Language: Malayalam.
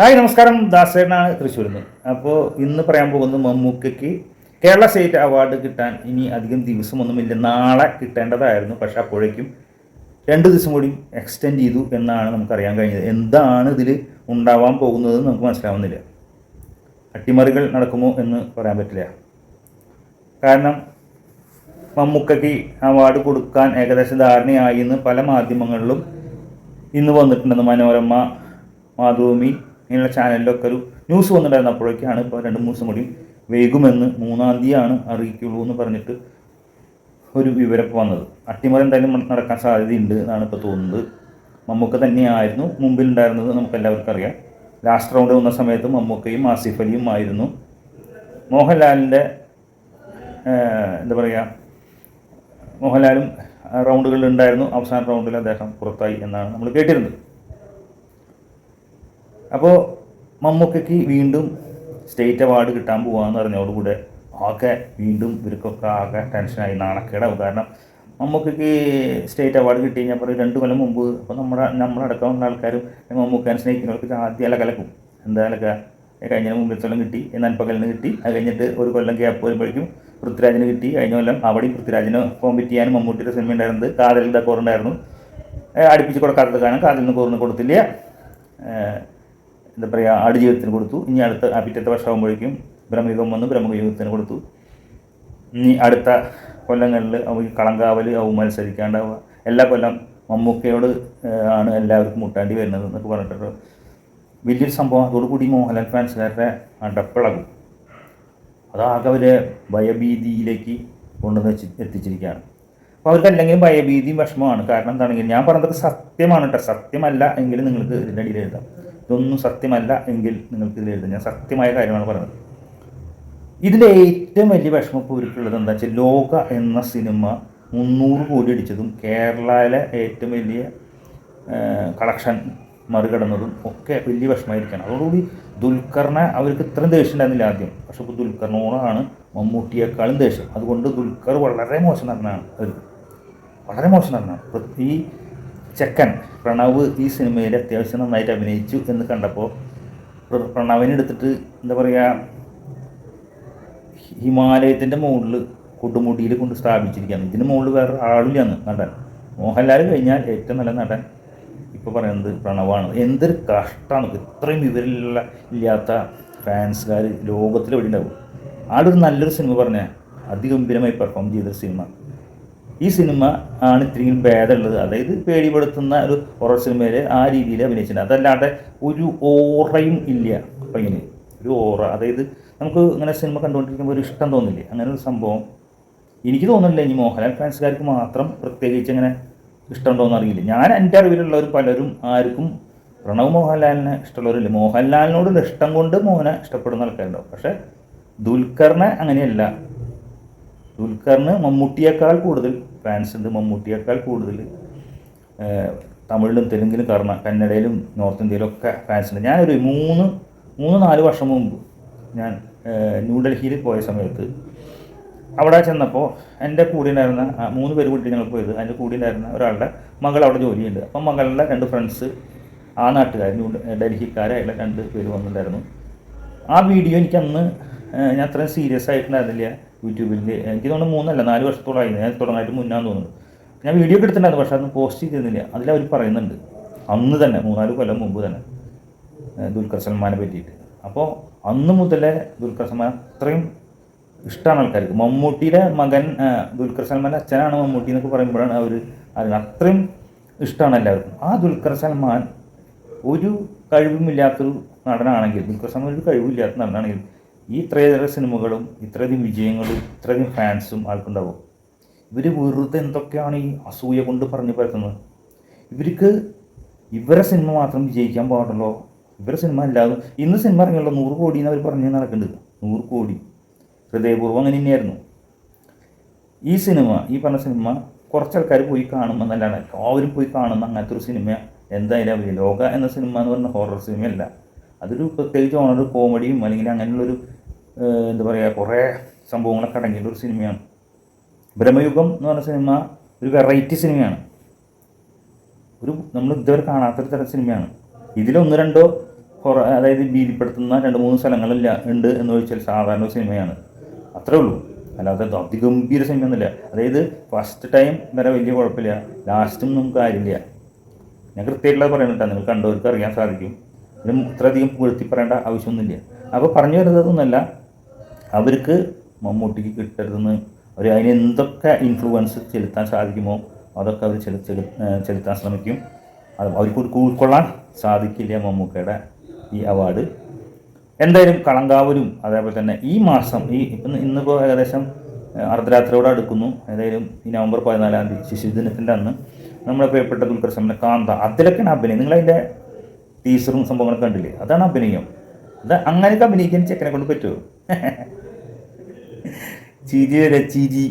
ഹായ് നമസ്കാരം. ദാസേനാണ് തൃശ്ശൂരിൽ നിന്ന് അപ്പോൾ ഇന്ന് പറയാൻ പോകുന്നത് മമ്മൂക്കയ്ക്ക് കേരള സ്റ്റേറ്റ് അവാർഡ് കിട്ടാൻ ഇനി അധികം ദിവസമൊന്നുമില്ല. നാളെ കിട്ടേണ്ടതായിരുന്നു. പക്ഷേ അപ്പോഴേക്കും രണ്ട് ദിവസം കൂടി എക്സ്റ്റെൻഡ് ചെയ്തു എന്നാണ് നമുക്കറിയാൻ കഴിഞ്ഞത്. എന്താണ് ഇതിൽ ഉണ്ടാവാൻ പോകുന്നത് നമുക്ക് മനസ്സിലാവുന്നില്ല. അട്ടിമറികൾ നടക്കുമോ എന്ന് പറയാൻ പറ്റില്ല. കാരണം മമ്മൂക്കയ്ക്ക് അവാർഡ് കൊടുക്കാൻ ഏകദേശം ധാരണയായി എന്ന് പല മാധ്യമങ്ങളിലും ഇന്ന് വന്നിട്ടുണ്ടെന്ന് മനോരമ മാതൃഭൂമി ഇങ്ങനെയുള്ള ചാനലിലൊക്കെ ഒരു ന്യൂസ് വന്നിട്ടുണ്ടായിരുന്നു അപ്പോഴേക്കാണ് ഇപ്പോൾ രണ്ട് മൂന്ന് ദിവസം കൂടി വൈകുമെന്ന് മൂന്നാം തീയതിയാണ് അറിയിക്കുള്ളൂ എന്ന് പറഞ്ഞിട്ട് ഒരു വിവരം വന്നത്. അട്ടിമറി എന്തായാലും നടക്കാൻ സാധ്യതയുണ്ട് എന്നാണ് ഇപ്പോൾ തോന്നുന്നത്. മമ്മൂക്ക തന്നെയായിരുന്നു മുമ്പിൽ ഉണ്ടായിരുന്നത് നമുക്ക് എല്ലാവർക്കും അറിയാം. ലാസ്റ്റ് റൗണ്ട് വന്ന സമയത്ത് മമ്മൂക്കയും ആസിഫ് അലിയും ആയിരുന്നു. മോഹൻലാലിന്റെ എന്താ പറയുക മോഹൻലാലും റൗണ്ടുകളിൽ ഉണ്ടായിരുന്നു. അവസാന റൗണ്ടിൽ അദ്ദേഹം പുറത്തായി എന്നാണ് നമ്മൾ കേട്ടിരുന്നത്. അപ്പോൾ മമ്മൂക്കയ്ക്ക് വീണ്ടും സ്റ്റേറ്റ് അവാർഡ് കിട്ടാൻ പോവാന്ന് പറഞ്ഞോടുകൂടെ ആകെ വീണ്ടും ഇവർക്കൊക്കെ ആകെ ടെൻഷനായി നാണക്കേടാവും. കാരണം മമ്മൂക്കയ്ക്ക് സ്റ്റേറ്റ് അവാർഡ് കിട്ടി കഴിഞ്ഞാൽ പറയും രണ്ട് കൊല്ലം മുമ്പ് അപ്പോൾ നമ്മുടെ നമ്മളടക്കമുള്ള ആൾക്കാരും മമ്മൂക്കാൻ സ്നേഹിക്കുന്നവർക്ക് ആദ്യം അലകലക്കും. എന്താ അലക്ക കഴിഞ്ഞ മുമ്പിൽ കൊല്ലം കിട്ടി നൻപകലിന് കിട്ടി അത് കഴിഞ്ഞിട്ട് ഒരു കൊല്ലം ഗ്യാപ്പ് വരുമ്പോഴേക്കും പൃഥ്വിരാജിന് കിട്ടി കഴിഞ്ഞ കൊല്ലം അവിടെയും പൃഥ്വിരാജിന് കോമ്പറ്റ് ചെയ്യാനും മമ്മൂട്ടിയുടെ സിനിമ ഉണ്ടായിരുന്നത് കാതലിന്റെ കോറുണ്ടായിരുന്നു അടുപ്പിച്ച് കൊടുക്കാത്തത് കാരണം കാതലിന് കോറിന് കൊടുത്തില്ല. എന്താ പറയുക ആടുജീവിതത്തിന് കൊടുത്തു. ഇനി അടുത്ത ആ പിറ്റത്തെ വർഷമാകുമ്പോഴേക്കും ബ്രഹ്മയുഗം വന്ന് ബ്രഹ്മയുഗത്തിന് കൊടുത്തു. ഇനി അടുത്ത കൊല്ലങ്ങളിൽ അവർക്ക് കളങ്കാവൽ അവ മത്സരിക്കാണ്ടാവുക. എല്ലാ കൊല്ലം മമ്മൂക്കയോട് ആണ് എല്ലാവർക്കും മുട്ടാണ്ടി വരുന്നത് എന്നൊക്കെ പറഞ്ഞിട്ട് വലിയൊരു സംഭവം. അതോടുകൂടി മോഹൻലാൽ ഫാൻസുകാരുടെ അടപ്പിളകും അതാകെ അവരെ ഭയഭീതിയിലേക്ക് കൊണ്ടുവന്ന് എത്തിച്ചിരിക്കുകയാണ്. അപ്പോൾ അവർക്ക് അല്ലെങ്കിൽ ഭയഭീതിയും വിഷമമാണ് കാരണം എന്താണെങ്കിൽ ഞാൻ പറഞ്ഞതൊക്കെ സത്യമാണ് കേട്ടോ. സത്യമല്ല എങ്കിലും നിങ്ങൾക്ക് ഇതിന്റെ അടിയിൽ എഴുതാം. ഇതൊന്നും സത്യമല്ല എങ്കിൽ നിങ്ങൾക്ക് ഇതിൽ എഴുതാം ഞാൻ സത്യമായ കാര്യമാണ് പറഞ്ഞത് ഇതിന്റെ ഏറ്റവും വലിയ വിഷമം ഇവർക്കുള്ളത് എന്താ വെച്ചാൽ ലോക എന്ന സിനിമ മുന്നൂറ് കോടി അടിച്ചതും കേരളയിലെ ഏറ്റവും വലിയ കളക്ഷൻ മറികടന്നതും ഒക്കെ വലിയ വിഷമമായിരിക്കണം. അതോടുകൂടി ദുൽഖറിനെ അവർക്ക് ഇത്രയും ദേഷ്യം ഉണ്ടായിരുന്നില്ല ആദ്യം. പക്ഷെ ഇപ്പോൾ ദുൽഖറിനോടാണ് മമ്മൂട്ടിയേക്കാളും ദേഷ്യം. അതുകൊണ്ട് ദുൽഖർ വളരെ മോശം നടനാണ് അവർക്ക്. വളരെ മോശം നടനാണ്. ഈ ചെക്കൻ പ്രണവ് ഈ സിനിമയിൽ അത്യാവശ്യം നന്നായിട്ട് അഭിനയിച്ചു എന്ന് കണ്ടപ്പോൾ പ്രണവിനെ എടുത്തിട്ട് എന്താ പറയുക ഹിമാലയത്തിന്റെ മുകളിൽ കൊടുമുടിയിൽ കൊണ്ട് സ്ഥാപിച്ചിരിക്കുകയാണ്. ഇതിന് മുകളിൽ വേറെ ആളില്ലാന്ന് നടൻ. മോഹൻലാൽ കഴിഞ്ഞാൽ ഏറ്റവും നല്ല നടൻ ഇപ്പോൾ പറയുന്നത് പ്രണവാണ്. എന്തൊരു കഷ്ടമാണ് ഇത്രയും വിവരമില്ല ഇല്ലാത്ത ഫാൻസുകാർ ലോകത്തിൽ എവിടെ ഉണ്ടാവും ആളൊരു നല്ലൊരു സിനിമ പറഞ്ഞാൽ അതിഗംഭീരമായി പെർഫോം ചെയ്തൊരു സിനിമ. ഈ സിനിമ ആണ് ഇത്രയും ഭേദമുള്ളത്. അതായത് പേടിപ്പെടുത്തുന്ന ഒരു ഹൊറർ സിനിമയിൽ ആ രീതിയിൽ അഭിനയിച്ചിട്ടുണ്ട്. അതല്ലാതെ ഒരു ഓറയും ഇല്ല പയ്യന്. ഒരു ഓറ. അതായത് നമുക്ക് ഇങ്ങനെ സിനിമ കണ്ടുകൊണ്ടിരിക്കുമ്പോൾ ഒരു ഇഷ്ടം തോന്നില്ലേ? അങ്ങനെ ഒരു സംഭവം എനിക്ക് തോന്നുന്നില്ല. ഇനി മോഹൻലാൽ ഫാൻസുകാർക്ക് മാത്രം പ്രത്യേകിച്ച് അങ്ങനെ ഇഷ്ടമുണ്ടോയെന്ന് അറിയില്ല. ഞാൻ എന്റെ അറിവിലുള്ളവർ പലരും ആർക്കും പ്രണവ് മോഹൻലാലിനെ ഇഷ്ടമുള്ളവരില്ല. മോഹൻലാലിനോടുള്ള ഇഷ്ടം കൊണ്ട് മോഹനെ ഇഷ്ടപ്പെടുന്ന ആൾക്കാരുണ്ടാവും. പക്ഷേ ദുൽഖറിനെ അങ്ങനെയല്ല. ദുൽഖറിന് മമ്മൂട്ടിയേക്കാൾ കൂടുതൽ ഫാൻസ് ഉണ്ട് മമ്മൂട്ടിയേക്കാൾ കൂടുതൽ തമിഴിലും തെലുങ്കിലും കർണ കന്നഡയിലും നോർത്ത് ഇന്ത്യയിലും ഒക്കെ ഫാൻസ് ഉണ്ട്. ഞാനൊരു മൂന്ന് മൂന്ന് നാല് വർഷം മുമ്പ് ഞാൻ ന്യൂഡൽഹിയിൽ പോയ സമയത്ത് അവിടെ ചെന്നപ്പോൾ എന്റെ കൂടെ ഉണ്ടായിരുന്ന മൂന്ന് പേര് കൂടി ഞങ്ങൾ പോയത് അതിന്റെ കൂടെ ഉണ്ടായിരുന്ന ഒരാളുടെ മകൾ അവിടെ ജോലിയുണ്ട്. അപ്പം മകളുടെ രണ്ട് ഫ്രണ്ട്സ് ആ നാട്ടുകാർ ന്യൂ ഡൽഹിക്കാരായുള്ള രണ്ട് പേര് വന്നിട്ടുണ്ടായിരുന്നു. ആ വീഡിയോ എനിക്ക് അന്ന് ഞാൻ അത്രയും സീരിയസ് ആയിട്ടുണ്ടായിരുന്നില്ല യൂട്യൂബിൽ. എനിക്ക് തോന്നുന്നു മൂന്നല്ല നാല് വർഷത്തോളമായി. ഞാൻ തുടങ്ങാനായിട്ട് മുന്നാന്ന് തോന്നുന്നു. ഞാൻ വീഡിയോ ഒക്കെ എടുത്തിട്ടുണ്ടായിരുന്നു പക്ഷേ അന്ന് പോസ്റ്റ് ചെയ്തിരുന്നില്ല. അതിലവർ പറയുന്നുണ്ട്. അന്ന് തന്നെ മൂന്നാൽ കൊല്ലം മുമ്പ് തന്നെ ദുൽഖർ സൽമാനെ പറ്റിയിട്ട്. അപ്പോൾ അന്ന് മുതലേ ദുൽഖർ സൽമാൻ അത്രയും ഇഷ്ടമാണ് ആൾക്കാർക്ക്. മമ്മൂട്ടിയുടെ മകൻ ദുൽഖർ സൽമാന്റെ അച്ഛനാണ് മമ്മൂട്ടി എന്നൊക്കെ പറയുമ്പോഴാണ് അവർ അറിയുന്നത്. അത്രയും ഇഷ്ടമാണ് എല്ലാവർക്കും. ആ ദുൽഖർ സൽമാൻ ഒരു കഴിവുമില്ലാത്തൊരു നടനാണെങ്കിൽ ദുൽഖർ സൽമാൻ ഒരു കഴിവില്ലാത്ത നടനാണെങ്കിൽ ഈ ഇത്രയേറെ സിനിമകളും ഇത്രയധികം വിജയങ്ങളും ഇത്രയധികം ഫാൻസും ആൾക്കുണ്ടാവും ഇവർ വെറുതെ എന്തൊക്കെയാണ് ഈ അസൂയ കൊണ്ട് പറഞ്ഞു പരത്തുന്നത്? ഇവർക്ക് ഇവരെ സിനിമ മാത്രം വിജയിക്കാൻ പാടുള്ളൂ ഇവരെ സിനിമ അല്ലാതെ ഇന്ന് സിനിമ ഇറങ്ങിയുള്ള നൂറ് കോടി എന്ന് അവർ പറഞ്ഞ് നടക്കുന്നുണ്ട് നൂറ് കോടി. ഹൃദയപൂർവം അങ്ങനെ തന്നെയായിരുന്നു. ഈ സിനിമ ഈ പറഞ്ഞ സിനിമ കുറച്ച് ആൾക്കാർ പോയി കാണുമെന്നല്ലാണ് എല്ലാവരും പോയി കാണുന്ന അങ്ങനത്തെ ഒരു സിനിമ എന്തായാലും അവർ ലോക എന്ന സിനിമ എന്ന് പറഞ്ഞ ഹൊറർ സിനിമയല്ല അതൊരു പ്രത്യേകിച്ച് ഓണർ കോമഡിയും അല്ലെങ്കിൽ അങ്ങനെയുള്ളൊരു എന്താ പറയുക കുറേ സംഭവങ്ങളൊക്കെ അടങ്ങിയുള്ള ഒരു സിനിമയാണ്. ബ്രഹ്മയുഗം എന്ന് പറഞ്ഞ സിനിമ ഒരു വെറൈറ്റി സിനിമയാണ്. ഒരു നമ്മൾ ഇതുവരെ കാണാത്തൊരു തരം സിനിമയാണ്. ഇതിലൊന്ന് രണ്ടോ കുറേ അതായത് ഭീതിപ്പെടുത്തുന്ന രണ്ട് മൂന്ന് സ്ഥലങ്ങളില്ല ഉണ്ട് എന്ന് ചോദിച്ചാൽ സാധാരണ സിനിമയാണ്. അത്രേ ഉള്ളൂ. അല്ലാതെ അതിഗംഭീര അതിഗംഭീര സിനിമയൊന്നുമില്ല. അതായത് ഫസ്റ്റ് ടൈം വരെ വലിയ കുഴപ്പമില്ല. ലാസ്റ്റും നമുക്ക് കാര്യമില്ല. ഞാൻ കൃത്യമായിട്ടുള്ളത് പറയുന്നുണ്ട് നിങ്ങൾ കണ്ടവർക്ക് അറിയാൻ സാധിക്കും. ഇതിന് ഇത്രയധികം പുകഴ്ത്തി പറയേണ്ട ആവശ്യമൊന്നുമില്ല. അപ്പോൾ പറഞ്ഞു വരുന്നതൊന്നുമല്ല. അവർക്ക് മമ്മൂട്ടിക്ക് കിട്ടരുതെന്ന് അവർ അതിന് എന്തൊക്കെ ഇൻഫ്ലുവൻസ് ചെലുത്താൻ സാധിക്കുമോ അതൊക്കെ അവർ ചെലു ചെലു- ചെലുത്താൻ ശ്രമിക്കും. അത് അവർക്ക് ഉൾ- ഉൾക്കൊള്ളാൻ സാധിക്കില്ല മമ്മൂക്കയുടെ ഈ അവാർഡ് എന്തായാലും കളങ്കാവലും അതേപോലെ തന്നെ ഈ മാസം ഈ ഇപ്പം ഇന്നിപ്പോൾ ഏകദേശം അർദ്ധരാത്രിയോടെ അടുക്കുന്നു. ഏതായാലും ഈ നവംബർ പതിനാലാം തീയതി ശിശുദിനത്തിന്റെ അന്ന് നമ്മുടെ പ്രിയപ്പെട്ട ദുൽഖർ സൽമാന്റെ കാന്ത അതിലൊക്കെയാണ് അഭിനയം. നിങ്ങളതിന്റെ ടീച്ചറും സംഭവങ്ങളൊക്കെ കണ്ടില്ലേ? അതാണ് അഭിനയം. അത് അങ്ങനെയൊക്കെ അഭിനയിക്കാൻ ചെക്കനെ കൊണ്ട് പറ്റുമോ? ചിരി വരെ ചിരി.